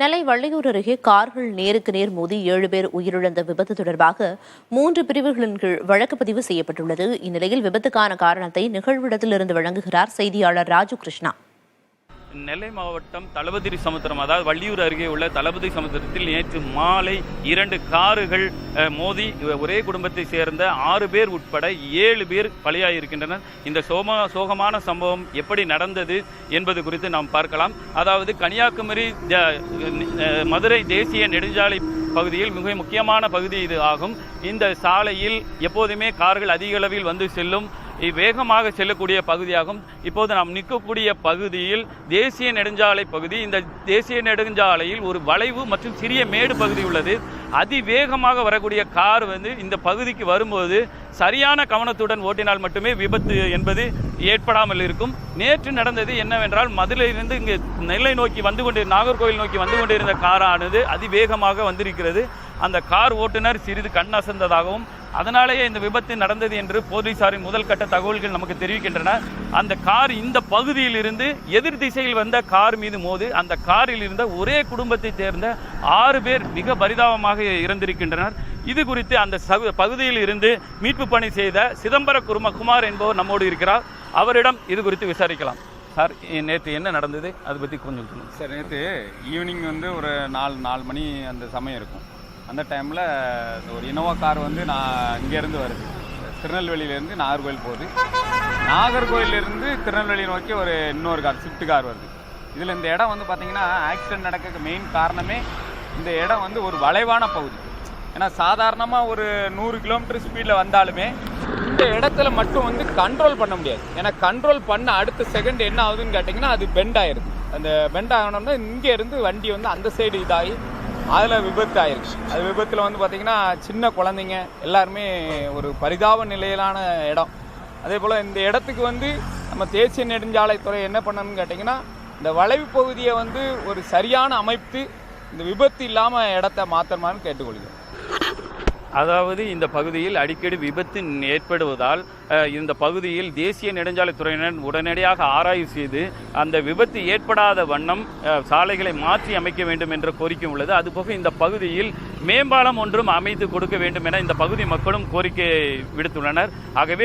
நெல்லை வள்ளியூர் அருகே கார்கள் நேருக்கு நேர் மோதி ஏழு பேர் உயிரிழந்த விபத்து தொடர்பாக மூன்று பிரிவுகளின் கீழ் வழக்கு பதிவு செய்யப்பட்டுள்ளது. இந்நிலையில் விபத்துக்கான காரணத்தை நிகழ்விடத்திலிருந்து வழங்குகிறார் செய்தியாளர் ராஜு கிருஷ்ணா. நெல்லை மாவட்டம் தளபதி சமுத்திரம் அதாவது வள்ளியூர் அருகே உள்ள தளபதி சமுத்திரத்தில் நேற்று மாலை இரண்டு காருகள் மோதி ஒரே குடும்பத்தை சேர்ந்த ஆறு பேர் உட்பட ஏழு பேர் பலியாகியிருக்கின்றனர் இந்த சோம சோகமான சம்பவம் எப்படி நடந்தது என்பது குறித்து நாம் பார்க்கலாம். அதாவது கன்னியாகுமரி மதுரை தேசிய நெடுஞ்சாலை பகுதியில் மிக முக்கியமான பகுதி இது ஆகும். இந்த சாலையில் எப்போதுமே கார்கள் அதிக அளவில் வந்து செல்லும். வேகமாக செல்லக்கூடிய பகுதியாகும். இப்போது நாம் நிற்கக்கூடிய பகுதியில் தேசிய நெடுஞ்சாலை பகுதி. இந்த தேசிய நெடுஞ்சாலையில் ஒரு வளைவு மற்றும் சிறிய மேடு பகுதி உள்ளது. அதிவேகமாக வரக்கூடிய கார் வந்து இந்த பகுதிக்கு வரும்போது சரியான கவனத்துடன் ஓட்டினால் மட்டுமே விபத்து என்பது ஏற்படாமல் இருக்கும். நேற்று நடந்தது என்னவென்றால் மதுரையிலிருந்து இங்கு நெல்லை நோக்கி வந்து கொண்டு நாகர்கோவில் நோக்கி வந்து கொண்டிருந்த காரானது அதிவேகமாக வந்திருக்கிறது. அந்த கார் ஓட்டுநர் சிறிது கண் அசந்ததாகவும் அதனாலேயே இந்த விபத்து நடந்தது என்று போலீசாரின் முதல் கட்ட தகவல்கள் நமக்கு தெரிவிக்கின்றன. அந்த கார் இந்த பகுதியில் இருந்து எதிர் திசையில் வந்த கார் மீது மோது அந்த காரில் இருந்த ஒரே குடும்பத்தை சேர்ந்த ஆறு பேர் மிக பரிதாபமாக இறந்திருக்கின்றனர். இது குறித்து அந்த சகு பகுதியில் இருந்து மீட்பு பணி செய்த சிதம்பர குரும குமார் என்பவர் நம்மோடு இருக்கிறார். அவரிடம் இது குறித்து விசாரிக்கலாம். சார் நேற்று என்ன நடந்தது? அதை பற்றி கொஞ்சம் சொல்லுங்கள் சார் நேற்று ஈவினிங் வந்து ஒரு நாலு நாலு மணி அந்த சமயம் இருக்கும். அந்த டைமில் ஒரு இனோவா கார் வந்து நான் இங்கேருந்து வருது. திருநெல்வேலியிலேருந்து நாகர்கோவில் போகுது. நாகர்கோவிலேருந்து திருநெல்வேலி நோக்கி ஒரு இன்னொரு கார் ஸ்விஃப்ட் கார் வருது. இதில் இந்த இடம் வந்து பார்த்திங்கன்னா ஆக்சிடென்ட் நடக்க மெயின் காரணமே இந்த இடம் வந்து ஒரு வளைவான பகுதி. ஏன்னா சாதாரணமாக ஒரு நூறு கிலோமீட்டர் ஸ்பீடில் வந்தாலுமே இந்த இடத்துல மட்டும் வந்து கண்ட்ரோல் பண்ண முடியாது. ஏன்னா கண்ட்ரோல் பண்ண அடுத்த செகண்ட் என்ன ஆகுதுன்னு கேட்டிங்கன்னா அது பெண்ட் ஆயிருது. அந்த பெண்ட் ஆகணும்னா இங்கே இருந்து வண்டி வந்து அந்த சைடு இதாகி அதில் விபத்து ஆயிருச்சு. அது விபத்தில் வந்து பார்த்திங்கன்னா சின்ன குழந்தைங்க எல்லாருமே ஒரு பரிதாப நிலையிலான இடம். அதே போல் இந்த இடத்துக்கு வந்து நம்ம தேசிய நெடுஞ்சாலைத்துறை என்ன பண்ணணும்னு கேட்டிங்கன்னா இந்த வளைவு பகுதியை வந்து ஒரு சரியான அமைத்து இந்த விபத்து இல்லாமல் இடத்த மாற்றணுமான்னு கேட்டுக்கொள்கிறேன் அதாவது இந்த பகுதியில் அடிக்கடி விபத்து ஏற்படுவதால் இந்த பகுதியில் தேசிய நெடுஞ்சாலைத்துறையினர் உடனடியாக ஆராய்வு செய்து அந்த விபத்து ஏற்படாத வண்ணம் சாலைகளை மாற்றி அமைக்க வேண்டும் என்ற கோரிக்கை உள்ளது. அதுபோக இந்த பகுதியில் மேம்பாலம் ஒன்றும் அமைத்து கொடுக்க வேண்டும் என இந்த பகுதி மக்களும் கோரிக்கை விடுத்துள்ளனர். ஆகவே